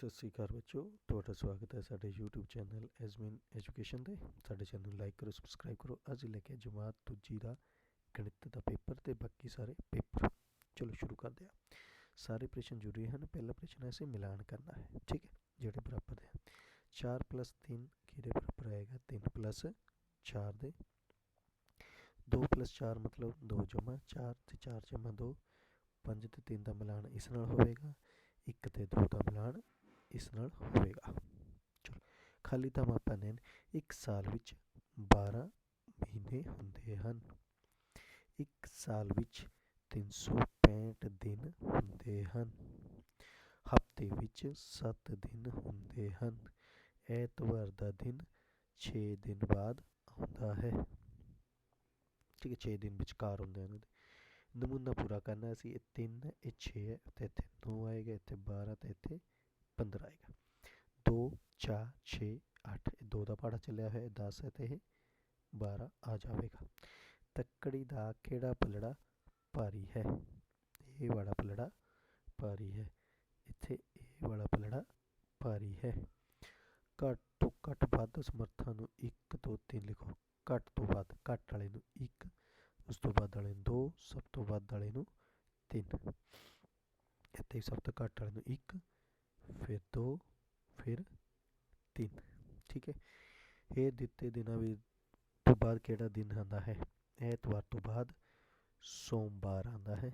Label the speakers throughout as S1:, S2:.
S1: ਸਤਿ ਸ੍ਰੀ ਅਕਾਲ ਬੱਚੋ ਤੁਹਾਡਾ ਸਵਾਗਤ ਹੈ ਸਾਡੇ YouTube ਚੈਨਲ ਐਜ਼ਮਿਨ ਐਜੂਕੇਸ਼ਨ ਤੇ। ਸਾਡੇ ਚੈਨਲ ਨੂੰ ਲਾਈਕ ਕਰੋ ਸਬਸਕ੍ਰਾਈਬ ਕਰੋ। ਅੱਜ ਲੈ ਕੇ ਜਮਾਤ ਦੂਜੀ ਦਾ ਗਣਿਤ ਦਾ ਪੇਪਰ ਤੇ ਬਾਕੀ ਸਾਰੇ ਪੇਪਰ। ਚਲੋ ਸ਼ੁਰੂ ਕਰਦੇ ਹਾਂ। ਸਾਰੇ ਪ੍ਰਸ਼ਨ ਜ਼ਰੂਰੀ ਹਨ। ਪਹਿਲਾ ਪ੍ਰਸ਼ਨ ਹੈ ਇਸੇ ਮਿਲਾਨ ਕਰਨਾ ਹੈ। ਠੀਕ ਹੈ, ਜਿਹੜੇ ਬਰਾਬਰ ਹੈ 4 3 ਕਿਹਦੇ ਬਰਾਬਰ ਆਏਗਾ? 3 4 ਦੇ। 2 4 ਮਤਲਬ 2 ਜਮਾ 4 ਤੇ 4 ਜਮਾ 2 5 ਤੇ 3 ਦਾ ਮਿਲਾਨ ਇਸ ਨਾਲ ਹੋਵੇਗਾ। 1 ਤੇ 2 ਦਾ ਮਿਲਾਨ ਇਸ ਨਾਲ ਹੋਵੇਗਾ। ਚਲੋ, ਖਾਲੀ ਤਾਂ ਆਪਾਂ ਨੇ ਇੱਕ ਸਾਲ ਵਿੱਚ 12 ਮਹੀਨੇ ਹੁੰਦੇ ਹਨ। ਇੱਕ ਸਾਲ ਵਿੱਚ 365 ਦਿਨ ਹੁੰਦੇ ਹਨ। ਹਫ਼ਤੇ ਵਿੱਚ 7 ਦਿਨ ਹੁੰਦੇ ਹਨ। ਐਤਵਾਰ ਦਾ ਦਿਨ 6 ਦਿਨ ਬਾਅਦ ਆਉਂਦਾ ਹੈ। ਠੀਕ ਹੈ 6 ਦਿਨ ਵਿਚਕਾਰ ਹੁੰਦੇ ਹਨ। ਨਮੂਨਾ ਪੂਰਾ ਕਰਨਾ ਸੀ ਇਹ 3 ਇਹ 6 ਹੈ ਤੇ ਇੱਥੇ 9 ਆਏਗਾ, ਇੱਥੇ 12 ਤੇ ਇੱਥੇ 15 ਆਏਗਾ 2 4 6 8 2 ਦਾ ਪਹਾੜਾ ਚੱਲਿਆ ਹੋਇਆ 10 ਹੈ ਤੇ ਇਹ 12 ਆ ਜਾਵੇਗਾ। ਤੱਕੜੀ ਦਾ ਕਿਹੜਾ ਪਲੜਾ ਭਾਰੀ ਹੈ? ਇਹ ਵਾਲਾ ਪਲੜਾ ਭਾਰੀ ਹੈ। ਇੱਥੇ ਇਹ ਵਾਲਾ ਪਲੜਾ ਭਾਰੀ ਹੈ। ਘੱਟ ਤੋਂ ਘੱਟ ਵੱਧ ਸਮਰਥਾ ਨੂੰ 1 ਤੋਂ 3 ਲਿਖੋ। ਘੱਟ ਤੋਂ ਵੱਧ, ਘੱਟ ਵਾਲੇ ਨੂੰ 1 ਉਸ ਤੋਂ ਵੱਧ ਵਾਲੇ ਨੂੰ 2 ਸਭ ਤੋਂ ਵੱਧ ਵਾਲੇ ਨੂੰ 3 ਇੱਥੇ ਸਭ ਤੋਂ ਘੱਟ ਵਾਲੇ ਨੂੰ 1 ਫਿਰ 2 ਫਿਰ 3 ਠੀਕ ਹੈ। ਇਹ ਦਿੱਤੇ ਦਿਨਾਂ ਵੀ ਤੋਂ ਬਾਅਦ ਕਿਹੜਾ ਦਿਨ ਆਉਂਦਾ ਹੈ? ਐਤਵਾਰ ਤੋਂ ਬਾਅਦ ਸੋਮਵਾਰ ਆਉਂਦਾ ਹੈ।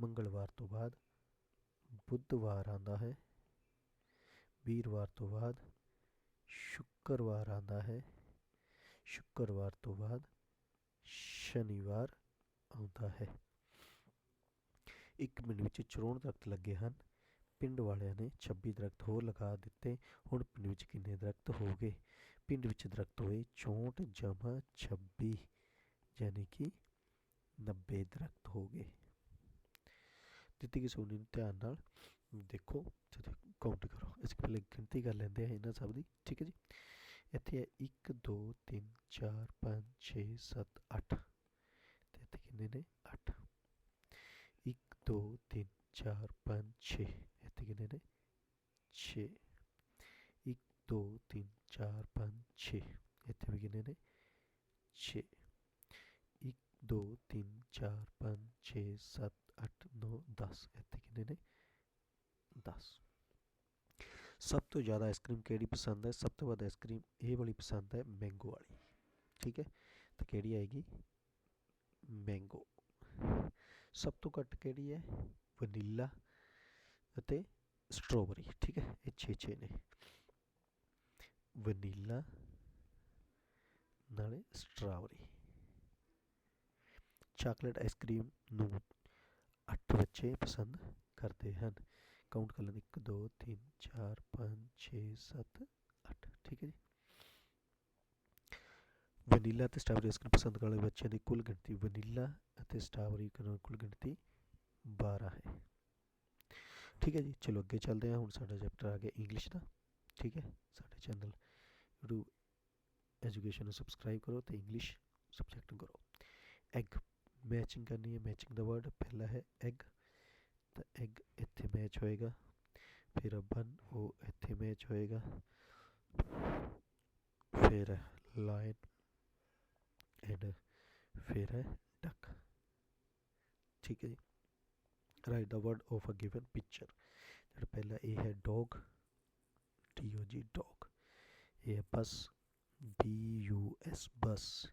S1: ਮੰਗਲਵਾਰ ਤੋਂ ਬਾਅਦ ਬੁੱਧਵਾਰ ਆਉਂਦਾ ਹੈ। ਵੀਰਵਾਰ ਤੋਂ ਬਾਅਦ ਸ਼ੁੱਕਰਵਾਰ ਆਉਂਦਾ ਹੈ। ਸ਼ੁੱਕਰਵਾਰ ਤੋਂ ਬਾਅਦ ਸ਼ਨੀਵਾਰ ਆਉਂਦਾ ਹੈ। ਇੱਕ ਮਿੰਟ ਵਿੱਚ 64 ਦਰਖਤ ਲੱਗੇ ਹਨ। ਪਿੰਡ ਵਾਲਿਆਂ ਨੇ 26 ਦਰਖਤ ਹੋਰ ਲਗਾ ਦਿੱਤੇ। ਹੁਣ ਪਿੰਡ ਵਿੱਚ ਕਿੰਨੇ ਦਰਖਤ ਹੋ ਗਏ? ਪਿੰਡ ਵਿੱਚ ਦਰਖਤ ਹੋਏ 64 ਜਮਾ 26 ਯਾਨੀ ਕਿ 90 ਦਰਖਤ ਹੋ ਗਏ। ਦਿੱਤੀ ਗਈ ਸੋਨੀ ਨੂੰ ਧਿਆਨ ਨਾਲ ਦੇਖੋ। ਤੇ ਕਾਊਂਟ ਕਰੋ। ਇਸ ਪਹਿਲੇ ਗਿਣਤੀ ਕਰ ਲੈਂਦੇ ਹਾਂ ਇਹਨਾਂ ਸਭ ਦੀ। ਠੀਕ ਹੈ ਜੀ? ਇੱਥੇ ਹੈ 1 2 3 4 5 6 7 8 ਤੇ ਇੱਥੇ ਕਿੰਨੇ ਨੇ? 8 दो, तीन, चार, पाँच, छः। ये गिने छः। एक, दो, तीन, चार, पाँच, छः। ये गिने छः। एक, दो, तीन, चार, पाँच, छः, सात, आठ, नौ, दस। ये गिने दस। सब तो ज़्यादा आइसक्रीम कि पसंद है, सब तो ज़्यादा आइसक्रीम ये वाली पसंद है, मैंगो वाली। ठीक है? तो कि आएगी मैंगो। ਸਭ ਤੋਂ ਘੱਟ ਕਿਹੜੀ ਹੈ? ਵਨੀਲਾ ਅਤੇ ਸਟ੍ਰਾਬੇਰੀ, ਠੀਕ ਹੈ? ਇਹ 6 6 ਨੇ। ਵਨੀਲਾ, ਨਾਲੇ ਸਟ੍ਰਾਬੇਰੀ। ਚਾਕਲੇਟ ਆਈਸਕ੍ਰੀਮ ਨੂੰ 8 ਬੱਚੇ ਪਸੰਦ ਕਰਦੇ ਹਨ। ਕਾਊਂਟ ਕਰ ਲੈਂਦੇ 1 2 3 4 5 6 7 8 ਠੀਕ ਹੈ ਜੀ? ਵਨੀਲਾ ਅਤੇ ਸਟ੍ਰਾਬੇਰੀ ਆਈਸਕ੍ਰੀਮ ਪਸੰਦ ਕਰਨ ਵਾਲੇ ਬੱਚਿਆਂ ਦੀ ਕੁੱਲ ਗਿਣਤੀ ਵਨੀਲਾ ਅਤੇ ਸਟ੍ਰਾਬੇਰੀ ਕਰਨ ਕੁੱਲ ਗਿਣਤੀ 12 ਹੈ। ਠੀਕ ਹੈ ਜੀ, ਚਲੋ ਅੱਗੇ ਚੱਲਦੇ ਹਾਂ, ਹੁਣ ਸਾਡਾ ਚੈਪਟਰ ਆ ਗਿਆ ਇੰਗਲਿਸ਼ ਦਾ। ਠੀਕ ਹੈ, ਸਾਡੇ ਚੈਨਲ YouTube ਐਜੂਕੇਸ਼ਨ ਨੂੰ ਸਬਸਕ੍ਰਾਈਬ ਕਰੋ ਤੇ ਇੰਗਲਿਸ਼ ਸਬਜੈਕਟ ਨੂੰ ਕਰੋ। ਐਗ ਮੈਚਿੰਗ ਕਰਨੀ ਹੈ ਮੈਚਿੰਗ ਦਾ ਵਰਡ ਪਹਿਲਾ ਹੈ ਐਗ ਤਾਂ ਐਗ ਇੱਥੇ ਮੈਚ ਹੋਏਗਾ, ਫਿਰ ਬਨ ਉਹ ਇੱਥੇ ਮੈਚ ਹੋਏਗਾ, ਫਿਰ ਲਾਇਨ एंड फिर है डक ठीक है write the word of a given picture जो पहला ए है dog T O G dog ए है bus B U S bus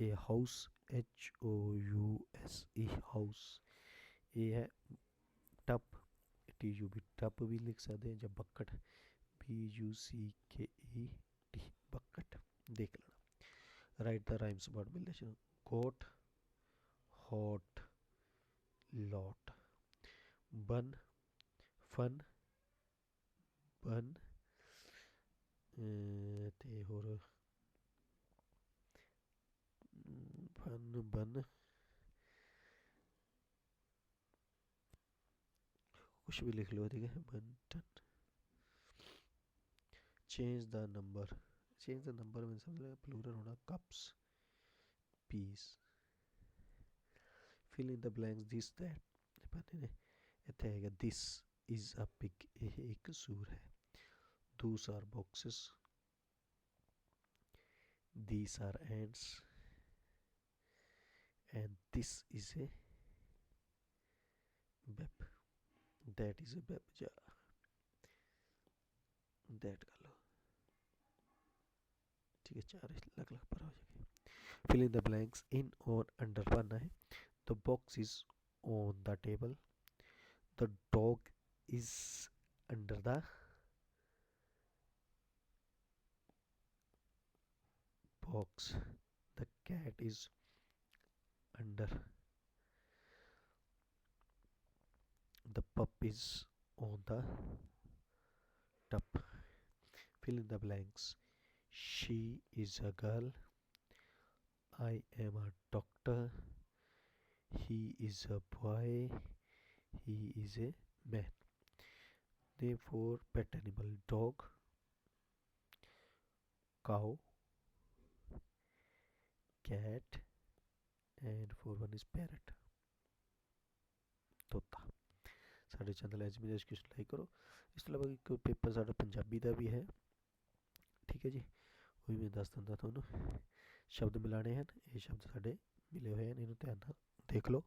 S1: ए house H O U S E house ए है tub T U B tub भी लिख सकते हैं जब बकट. बी यू सी के ई ਲੈਣਾ ਰਾਈਟ ਦਾ rhymes word relation cot hot lot bun fun bun ਤੇ ਹੋਰ ਫਨ ਬਨ ਕੁਛ ਵੀ ਲਿਖ ਲਓ ਠੀਕ ਹੈ ਬੰਟਨ ਚੇਂਜ ਦਾ ਨੰਬਰ ਚੇਂਜ ਦਾ ਨੰਬਰ ਮੈਂ ਸਮਝ ਲਿਆ ਪਲੂਰਲ ਹੋਣਾ cups peas fill in the blanks this that ਪਤਾ ਨੇ ਇੱਥੇ ਹੈਗਾ ਦਿਸ ਇਜ਼ ਅ ਪਿਗ ਇਹ ਇੱਕ ਸੂਰ ਹੈ those are boxes these are ants and this is a web that is a web jar that ਕਰ ठीक है, चार अलग अलग पर हो जाएँगे। Fill in the blanks in और अंडर बनना है। The box is on the table the dog is under the box the cat is under the pup is on the tub fill in the blanks she is a girl i am a doctor he is a boy he is a man therefore pet animal dog cow cat and for one is parrot ਤੋਤਾ ਸਾਡੇ channel ਐਜਮੀ education like ਕਰੋ ਇਸ ਤੋਂ ਇਲਾਵਾ ਇੱਕ paper ਸਾਡਾ ਪੰਜਾਬੀ ਦਾ ਵੀ ਹੈ ਠੀਕ ਹੈ ਜੀ ਉਹ ਵੀ ਮੈਂ ਦੱਸ ਦਿੰਦਾ ਤੁਹਾਨੂੰ, ਸ਼ਬਦ ਮਿਲਾਣੇ ਹਨ, ਇਹ ਸ਼ਬਦ ਸਾਡੇ ਮਿਲੇ ਹੋਏ ਹਨ, ਇਹਨੂੰ ਧਿਆਨ ਨਾਲ ਦੇਖ ਲਓ।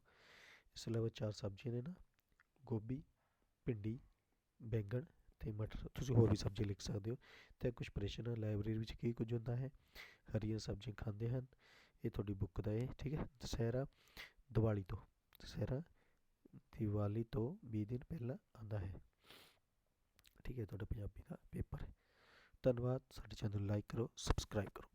S1: ਇਸ ਤੋਂ ਇਲਾਵਾ ਚਾਰ ਸਬਜ਼ੀਆਂ ਨੇ ਨਾ, ਗੋਭੀ, ਭਿੰਡੀ, ਬੈਂਗਣ ਤੇ ਮਟਰ, ਤੁਸੀਂ ਹੋਰ ਵੀ ਸਬਜ਼ੀ ਲਿਖ ਸਕਦੇ ਹੋ। ਤੇ ਕੁਝ ਪ੍ਰਸ਼ਨ ਲਾਇਬ੍ਰੇਰੀ ਵਿੱਚ ਕੀ ਕੁਝ ਹੁੰਦਾ ਹੈ? ਹਰੀਆਂ ਸਬਜ਼ੀਆਂ ਖਾਂਦੇ ਹਨ, ਇਹ ਤੁਹਾਡੀ ਬੁੱਕ ਦਾ ਹੈ ਠੀਕ ਹੈ? ਦੁਸਹਿਰਾ, ਦੀਵਾਲੀ ਤੋਂ, ਦੁਸਹਿਰਾ, ਦੀਵਾਲੀ ਤੋਂ 20 ਦਿਨ ਪਹਿਲਾਂ ਆਉਂਦਾ ਹੈ। ਠੀਕ ਹੈ ਤੁਹਾਡਾ ਪੰਜਾਬੀ ਦਾ ਪੇਪਰ ਧੰਨਵਾਦ। ਸਾਡੇ ਚੈਨਲ ਨੂੰ ਲਾਈਕ ਕਰੋ ਸਬਸਕ੍ਰਾਈਬ ਕਰੋ।